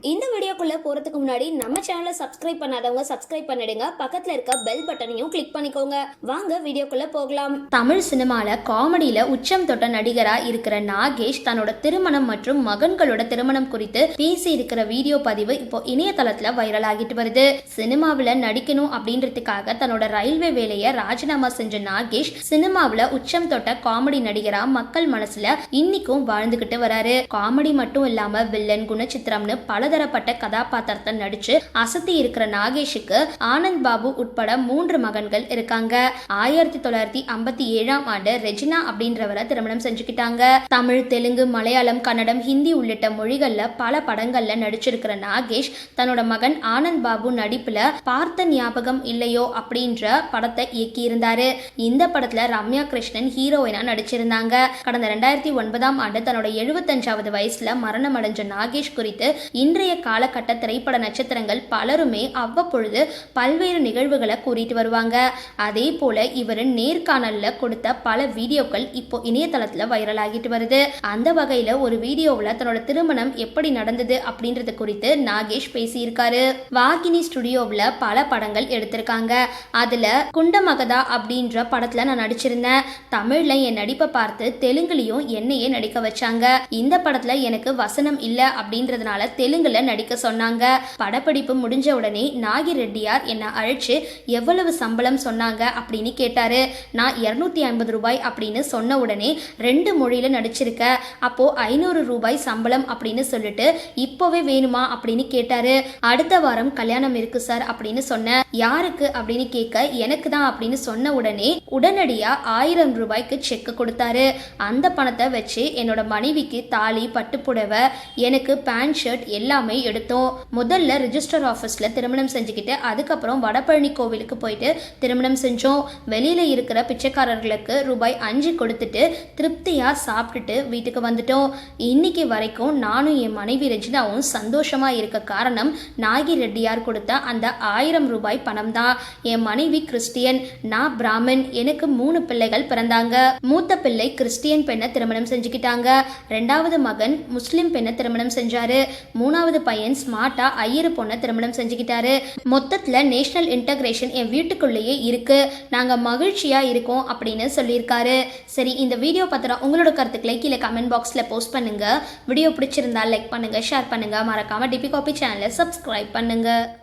இந்த வீடியோக்குள்ளே போறதுக்கு முன்னாடி நம்ம சேனலை சப்ஸ்கிரைப் பண்ணாதவங்க சப்ஸ்கிரைப் பண்ணிடுங்க. பக்கத்துல இருக்க பெல் பட்டனையும் கிளிக் பண்ணிக்கோங்க. வாங்க வீடியோக்குள்ளே போகலாம். தமிழ் சினிமாவில் காமெடியில உச்சம் தொட்ட நடிகராக இருக்கிற நாகேஷ் தன்னோட திருமணம் மற்றும் மகன்களோட திருமணம் குறித்து பேசி இருக்கிற வீடியோ பதிவு இப்போ இணையதளத்தில் வைரல் ஆகிட்டு வருது. சினிமாவில் நடிக்கணும் அப்படின்றதுக்காக தன்னோட ரயில்வே வேலையை ராஜினாமா செஞ்ச நாகேஷ் சினிமாவில் உச்சம் தொட்ட காமெடி நடிகரா மக்கள் மனசுல இன்னைக்கும் வாழ்ந்துகிட்டு வராரு. காமெடி மட்டும் இல்லாம வில்லன் குணச்சித்திரம்னு பலதரப்பட்ட கதாபாத்திரத்தை நடிச்சு அசத்தி இருக்கிற நாகேஷுக்கு ஆனந்த் பாபு உட்பட மூன்று மகன்கள் இருக்காங்க. ஆயிரத்தி தொள்ளாயிரத்தி ஐம்பத்தி ஏழாம் ஆண்டு ரெஜினா அப்படின்றவரை திருமணம் செஞ்சுக்கிட்டாங்க. தமிழ் தெலுங்கு மலையாளம் கன்னடம் ஹிந்தி உள்ளிட்ட மொழிகள்ல பல படங்கள்ல நடிச்சிருக்கிற நாகேஷ் தன்னோட மகன் ஆனந்த் பாபு நடிப்புல பார்த்த ஞாபகம் இல்லையோ அப்படின்ற படத்தை இயக்கியிருந்தாரு. இந்த படத்துல ரம்யா கிருஷ்ணன் ஹீரோயினா நடிச்சிருந்தாங்க. கடந்த ரெண்டாயிரத்தி ஒன்பதாம் ஆண்டு தன்னோட எழுபத்தஞ்சாவது வயசுல மரணம் அடைஞ்ச நாகேஷ் குறித்து இன்றைய காலகட்ட திரைப்பட நட்சத்திரங்கள் பலருமே அவ்வப்பொழுது பல்வேறு நிகழ்வுகளை கூறிட்டு வருவாங்க. அதே போல இவர் நேர்காணல்ல கொடுத்த பல வீடியோக்கள் இப்போ இணையதளத்துல வைரல் ஆகிட்டு வருது. அந்த வகையில ஒரு வீடியோவில் தன்னோட திருமணம் எப்படி நடந்தது அப்படின்றது குறித்து நாகேஷ் பேசியிருக்காரு. வாகினி ஸ்டுடியோவில் பல படங்கள் எடுத்திருக்காங்க. அதில் குண்டமகதா அப்படின்ற படத்தில் நான் நடிச்சிருந்தேன். தமிழில் என் நடிப்பை பார்த்து தெலுங்குலையும் என்னையே நடிக்க வச்சாங்க. இந்த படத்தில் எனக்கு வசனம் இல்லை அப்படின்றதுனால தெலுங்குல நடிக்க சொன்னாங்க. படப்பிடிப்பு முடிஞ்ச உடனே நாகி ரெட்டியார் என்னை அழைச்சு எவ்வளவு சம்பளம் சொன்னாங்க? அப்படின்னு கேட்டாரு. நான் இரநூத்தி ஐம்பது ரூபாய் அப்படின்னு சொன்ன உடனே ரெண்டு மொழியில நடிச்சிருக்க. அப்போ ஐநூறு ரூபாய் சம்பளம் அப்படின்னு சொல்லிட்டு இப்போவே வேணுமா? அப்படின்னு கேட்டாரு. அடுத்த வாரம் கல்யாணம் இருக்கு சார் அப்படின்னு சொன்னேன் யாருக்கு? அப்படின்னு கேட்க எனக்கு தான் அப்படின்னு சொன்ன உடனே உடனடியா ஆயிரம் ரூபாய்க்கு செக் கொடுத்தாரு. அந்த பணத்தை வச்சு என்னோட மனைவிக்கு தாலி பட்டுப்புடவை எனக்கு பேண்ட் ஷர்ட் எல்லாமே எடுத்து எடுத்தோம். முதல்ல ரிஜிஸ்டர் ஆஃபீஸில் திருமணம் செஞ்சுக்கிட்டு அதுக்கப்புறம் வடபழனி கோவிலுக்கு போயிட்டு திருமணம் செஞ்சோம். வெளியில் இருக்கிற பிச்சைக்காரர்களுக்கு ரூபாய் அஞ்சு கொடுத்துட்டு திருப்தியாக சாப்பிட்டுட்டு வீட்டுக்கு வந்துட்டோம். இன்னைக்கு வரைக்கும் நானும் என் மனைவி ரஜினாவும் சந்தோஷமாக இருக்க காரணம் நாகி ரெட்டியார் கொடுத்த அந்த ஆயிரம் ரூபாய் பணம் தான் என் மனைவி கிறிஸ்டியன் நான் பிராமன் எனக்கு மூணு பிள்ளைகள் பிறந்தாங்க. மூத்த பிள்ளை கிறிஸ்டியன் பெண்ணை திருமணம் செஞ்சுக்கிட்டாங்க. ரெண்டாவது மகன் முஸ்லீம் பெண்ணை திருமணம் செஞ்சாரு. மூணாவது பையன் ஸ்மார்ட்டாக ஐயரு பொண்ணை திருமணம் செஞ்சுக்கிட்டாரு. மொத்தத்தில் நேஷனல் இன்டகிரேஷன் என் வீட்டுக்குள்ளேயே இருக்குது நாங்கள் மகிழ்ச்சியாக இருக்கோம் அப்படின்னு சொல்லியிருக்காரு. சரி இந்த வீடியோ பத்திரம் உங்களோட கருத்துக்களை கீழே கமெண்ட் பாக்ஸில் போஸ்ட் பண்ணுங்கள் வீடியோ பிடிச்சிருந்தா லைக் பண்ணுங்கள் ஷேர் பண்ணுங்கள் மறக்காமல் டிபி காபி சேனலை சப்ஸ்கிரைப் பண்ணுங்கள்